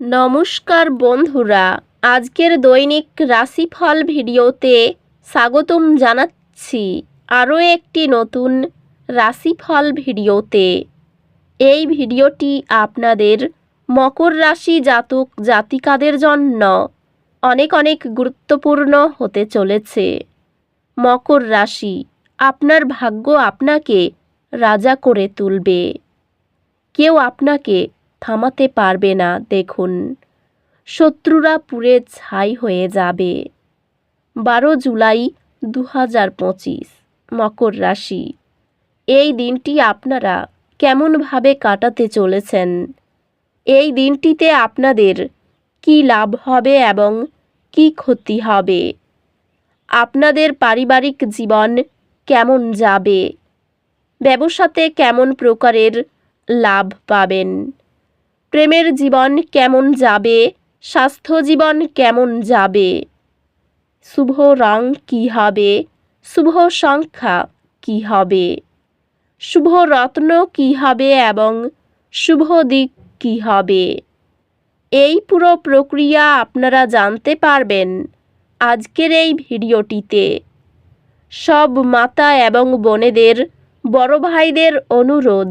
নমস্কার বন্ধুরা, আজকের দৈনিক রাশিফল ভিডিওতে স্বাগতম জানাচ্ছি আরও একটি নতুন রাশিফল ভিডিওতে। এই ভিডিওটি আপনাদের মকর রাশি জাতক জাতিকাদের জন্য অনেক অনেক গুরুত্বপূর্ণ হতে চলেছে। মকর রাশি আপনার ভাগ্য আপনাকে রাজা করে তুলবে। কেউ আপনাকে থামাতে পারবে না, দেখুন। শত্রুরা পুড়ে ছাই হয়ে যাবে। বারো জুলাই দু হাজার পঁচিশ, মকর রাশি। এই দিনটি আপনারা কেমনভাবে কাটাতে চলেছেন? এই দিনটিতে আপনাদের কি লাভ হবে এবং কি ক্ষতি হবে? আপনাদের পারিবারিক জীবন কেমন যাবে? ব্যবসাতে কেমন প্রকারের লাভ পাবেন? প্রেমের জীবন কেমন যাবে? স্বাস্থ্য জীবন কেমন যাবে? শুভ রং কী হবে? শুভ সংখ্যা কী হবে? শুভ রত্ন কী হবে এবং শুভ দিক কী হবে? এই পুরো প্রক্রিয়া আপনারা জানতে পারবেন আজকের এই ভিডিওটিতে। সব মাতা এবং বোনেদের, বড় ভাইদের অনুরোধ।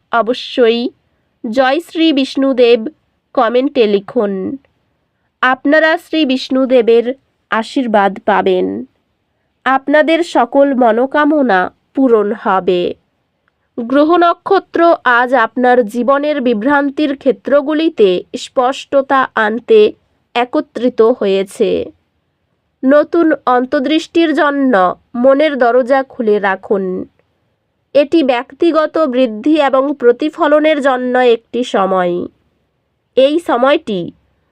অবশ্যই জয় শ্রী বিষ্ণুদেব কমেন্টে লিখুন। আপনারা শ্রী বিষ্ণুদেবের আশীর্বাদ পাবেন। আপনাদের সকল মনোকামনা পূরণ হবে। গ্রহ নক্ষত্র আজ আপনার জীবনের বিভ্রান্তির ক্ষেত্রগুলিতে স্পষ্টতা আনতে একত্রিত হয়েছে। নতুন অন্তর্দৃষ্টির জন্য মনের দরজা খুলে রাখুন। এটি ব্যক্তিগত বৃদ্ধি এবং প্রতিফলনের জন্য একটি সময়। এই সময়টি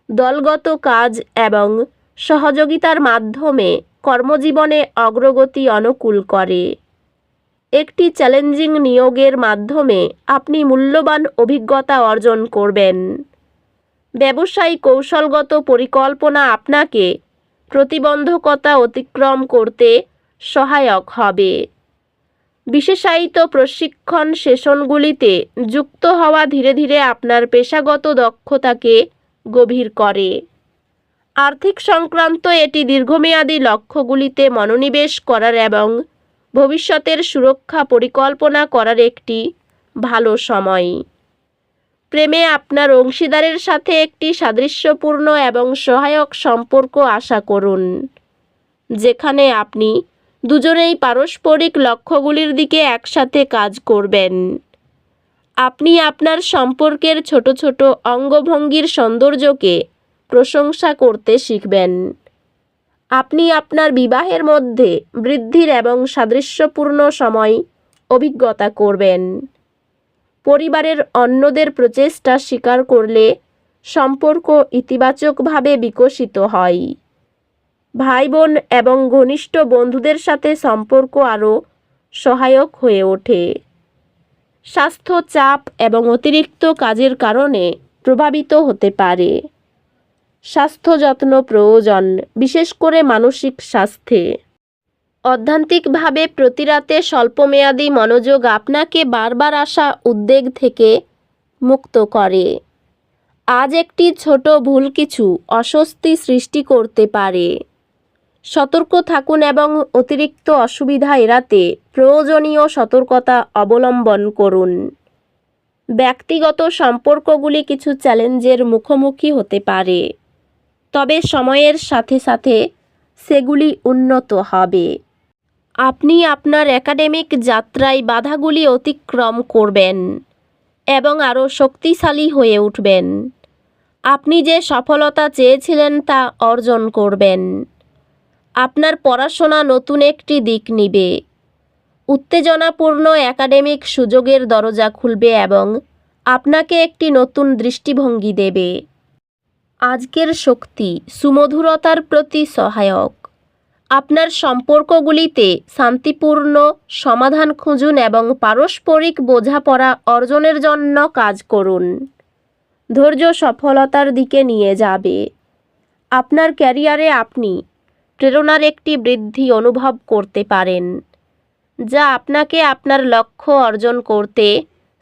দলগত কাজ এবং সহযোগিতার মাধ্যমে কর্মজীবনে অগ্রগতি অনুকূল করে। একটি চ্যালেঞ্জিং নিয়োগের মাধ্যমে আপনি মূল্যবান অভিজ্ঞতা অর্জন করবেন। ব্যবসায়ী কৌশলগত পরিকল্পনা আপনাকে প্রতিবন্ধকতা অতিক্রম করতে সহায়ক হবে। বিশেষায়িত প্রশিক্ষণ সেশনগুলিতে যুক্ত হওয়া ধীরে ধীরে আপনার পেশাগত দক্ষতাকে গভীর করে। আর্থিক সংক্রান্ত এটি দীর্ঘমেয়াদী লক্ষ্যগুলিতে মনোনিবেশ করার এবং ভবিষ্যতের সুরক্ষা পরিকল্পনা করার একটি ভালো সময়। প্রেমে আপনার অংশীদারের সাথে একটি সাদৃশ্যপূর্ণ এবং সহায়ক সম্পর্ক আশা করুন, যেখানে আপনি দুজনেই পারস্পরিক লক্ষ্যগুলির দিকে একসাথে কাজ করবেন। আপনি আপনার সম্পর্কের ছোট ছোট অঙ্গভঙ্গির সৌন্দর্যকে প্রশংসা করতে শিখবেন। আপনি আপনার বিবাহের মধ্যে বৃদ্ধির এবং সাদৃশ্যপূর্ণ সময় অভিজ্ঞতা করবেন। পরিবারের অন্যদের প্রচেষ্টা স্বীকার করলে সম্পর্ক ইতিবাচকভাবে বিকশিত হয়। ভাই বোন এবং ঘনিষ্ঠ বন্ধুদের সাথে সম্পর্ক আরও সহায়ক হয়ে ওঠে। স্বাস্থ্য চাপ এবং অতিরিক্ত কাজের কারণে প্রভাবিত হতে পারে। স্বাস্থ্য যত্ন প্রয়োজন, বিশেষ করে মানসিক স্বাস্থ্যে। অধ্যান্তিকভাবে প্রতিরাতে স্বল্পমেয়াদী মনোযোগ আপনাকে বারবার আসা উদ্বেগ থেকে মুক্ত করে। আজ একটি ছোট ভুল কিছু অস্বস্তি সৃষ্টি করতে পারে। সতর্ক থাকুন এবং অতিরিক্ত অসুবিধা এড়াতে প্রয়োজনীয় সতর্কতা অবলম্বন করুন। ব্যক্তিগত সম্পর্কগুলি কিছু চ্যালেঞ্জের মুখোমুখি হতে পারে, তবে সময়ের সাথে সাথে সেগুলি উন্নত হবে। আপনি আপনার একাডেমিক যাত্রায় বাধাগুলি অতিক্রম করবেন এবং আরও শক্তিশালী হয়ে উঠবেন। আপনি যে সফলতা চেয়েছিলেন তা অর্জন করবেন। আপনার পড়াশোনা নতুন একটি দিক নিবে। উত্তেজনাপূর্ণ একাডেমিক সুযোগের দরজা খুলবে এবং আপনাকে একটি নতুন দৃষ্টিভঙ্গি দেবে। আজকের শক্তি, সুমধুরতার প্রতি সহায়ক। আপনার সম্পর্কগুলিতে শান্তিপূর্ণ সমাধান খুঁজুন এবং পারস্পরিক বোঝাপড়া অর্জনের জন্য কাজ করুন। ধৈর্য সফলতার দিকে নিয়ে যাবে। আপনার ক্যারিয়ারে আপনি প্রেরণার একটি বৃদ্ধি অনুভব করতে পারেন, যা আপনাকে আপনার লক্ষ্য অর্জন করতে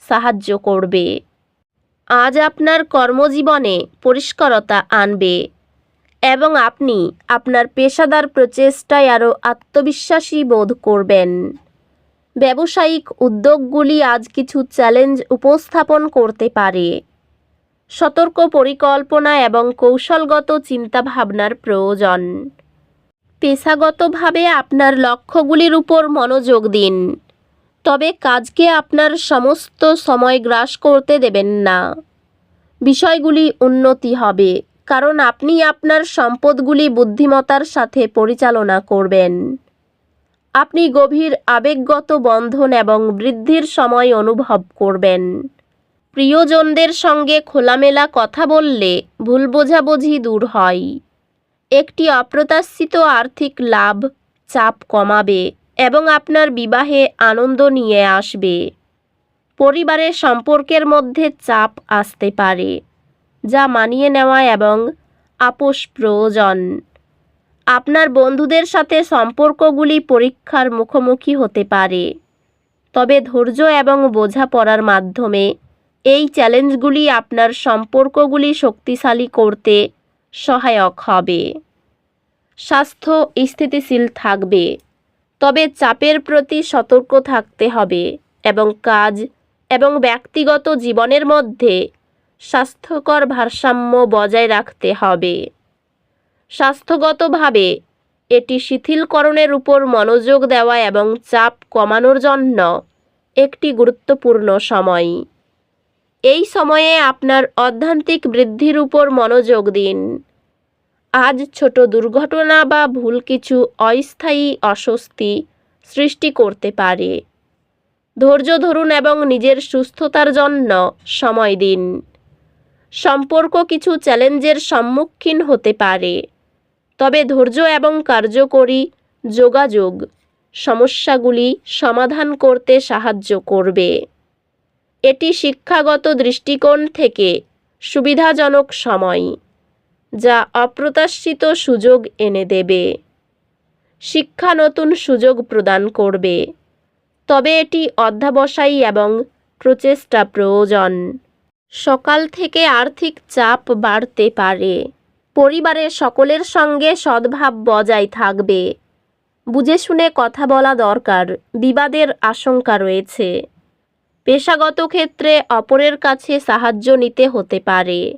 সাহায্য করবে। আজ আপনার কর্মজীবনে পরিষ্কারতা আনবে এবং আপনি আপনার পেশাদার প্রচেষ্টায় আরও আত্মবিশ্বাসী বোধ করবেন। ব্যবসায়িক উদ্যোগগুলি আজ কিছু চ্যালেঞ্জ উপস্থাপন করতে পারে। সতর্ক পরিকল্পনা এবং কৌশলগত চিন্তাভাবনার প্রয়োজন। পেশাগতভাবে আপনার লক্ষ্যগুলির উপর মনোযোগ দিন। তবে কাজকে আপনার সমস্ত সময় গ্রাস করতে দেবেন না। বিষয়গুলি উন্নতি হবে, কারণ আপনি আপনার সম্পদগুলি বুদ্ধিমতার সাথে পরিচালনা করবেন। আপনি গভীর আবেগগত বন্ধন এবং বৃদ্ধির সময় অনুভব করবেন। প্রিয়জনদের সঙ্গে খোলামেলা কথা বললে ভুল বোঝাবুঝি দূর হয়। একটি অপ্রত্যাশিত আর্থিক লাভ, চাপ কমাবে এবং আপনার বিবাহে আনন্দ নিয়ে আসবে। পরিবারের সম্পর্কের মধ্যে চাপ আসতে পারে, যা মানিয়ে নেওয়া এবং আপোষ প্রয়োজন। আপনার বন্ধুদের সাথে সম্পর্কগুলি পরীক্ষার মুখোমুখি হতে পারে, তবে ধৈর্য এবং বোঝাপড়ার মাধ্যমে এই চ্যালেঞ্জগুলি আপনার সম্পর্কগুলি শক্তিশালী করতে সহায়ক হবে। স্বাস্থ্য স্থিতিশীল থাকবে, তবে চাপের প্রতি সতর্ক থাকতে হবে এবং কাজ এবং ব্যক্তিগত জীবনের মধ্যে স্বাস্থ্যকর ভারসাম্য বজায় রাখতে হবে। স্বাস্থ্যগতভাবে এটি শিথিলকরণের উপর মনোযোগ দেওয়া এবং চাপ কমানোর জন্য একটি গুরুত্বপূর্ণ সময়। এই সময়ে আপনার অধ্যান্তিক বৃদ্ধির উপর মনোযোগ দিন। আজ ছোট দুর্ঘটনা বা ভুল কিছু অস্থায়ী অস্বস্তি সৃষ্টি করতে পারে। ধৈর্য ধরুন এবং নিজের সুস্থতার জন্য সময় দিন। সম্পর্ক কিছু চ্যালেঞ্জের সম্মুখীন হতে পারে। তবে ধৈর্য এবং কার্যকরী যোগাযোগ সমস্যাগুলি সমাধান করতে সাহায্য করবে। এটি শিক্ষাগত দৃষ্টিকোণ থেকে সুবিধাজনক সময়। যা অপ্রত্যাশিত সুযোগ এনে দেবে। শিক্ষা নতুন সুযোগ প্রদান করবে। তবে এটি অধ্যাবসায়ী এবং প্রচেষ্টা প্রয়োজন। সকাল থেকে আর্থিক চাপ বাড়তে পারে। পরিবারের সকলের সঙ্গে সদ্ভাব বজায় থাকবে। বুঝে শুনে কথা বলা দরকার, বিবাদের আশঙ্কা রয়েছে। পেশাগত ক্ষেত্রে অপরের কাছে সাহায্য নিতে হতে পারে।